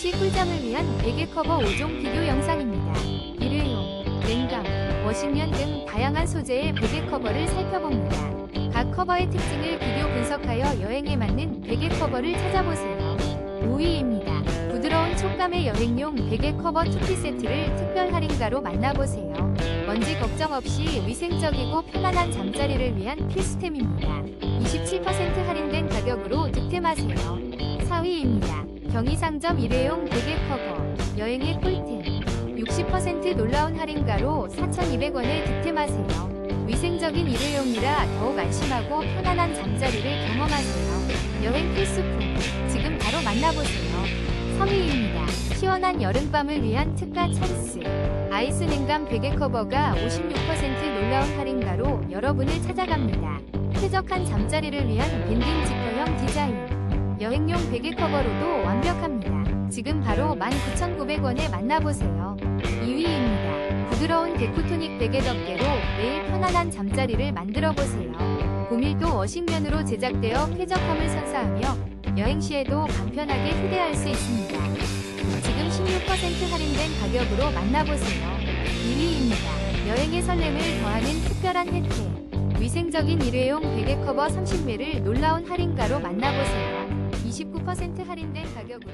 여행시 꿀잠을 위한 베개 커버 5종 비교 영상입니다. 일회용, 냉감, 워싱면 등 다양한 소재의 베개 커버를 살펴봅니다. 각 커버의 특징을 비교 분석하여 여행에 맞는 베개 커버를 찾아보세요. 5위입니다. 부드러운 촉감의 여행용 베개 커버 2피 세트를 특별 할인가로 만나보세요. 먼지 걱정 없이 위생적이고 편안한 잠자리를 위한 필수템입니다. 27% 할인된 가격으로 득템하세요. 4위입니다. 경희상점 일회용 베개 커버 여행의 꿀템 60% 놀라운 할인가로 4,200원에 득템하세요. 위생적인 일회용이라 더욱 안심하고 편안한 잠자리를 경험하세요. 여행 필수품 지금 바로 만나보세요. 3위입니다. 시원한 여름밤을 위한 특가 찬스 아이스 냉감 베개 커버가 56% 놀라운 할인가로 여러분을 찾아갑니다. 쾌적한 잠자리를 위한 밴딩 지퍼형 디자인 여행용 베개 커버로도 완벽합니다. 지금 바로 19,900원에 만나보세요. 2위입니다. 부드러운 데코토닉 베개 덮개로 매일 편안한 잠자리를 만들어 보세요. 고밀도 워싱면으로 제작되어 쾌적함을 선사하며 여행 시에도 간편하게 휴대할 수 있습니다. 지금 16% 할인된 가격으로 만나보세요. 2위입니다. 여행의 설렘을 더하는 특별한 혜택. 위생적인 일회용 베개 커버 30매를 놀라운 할인가로 만나보세요. 29% 할인된 가격으로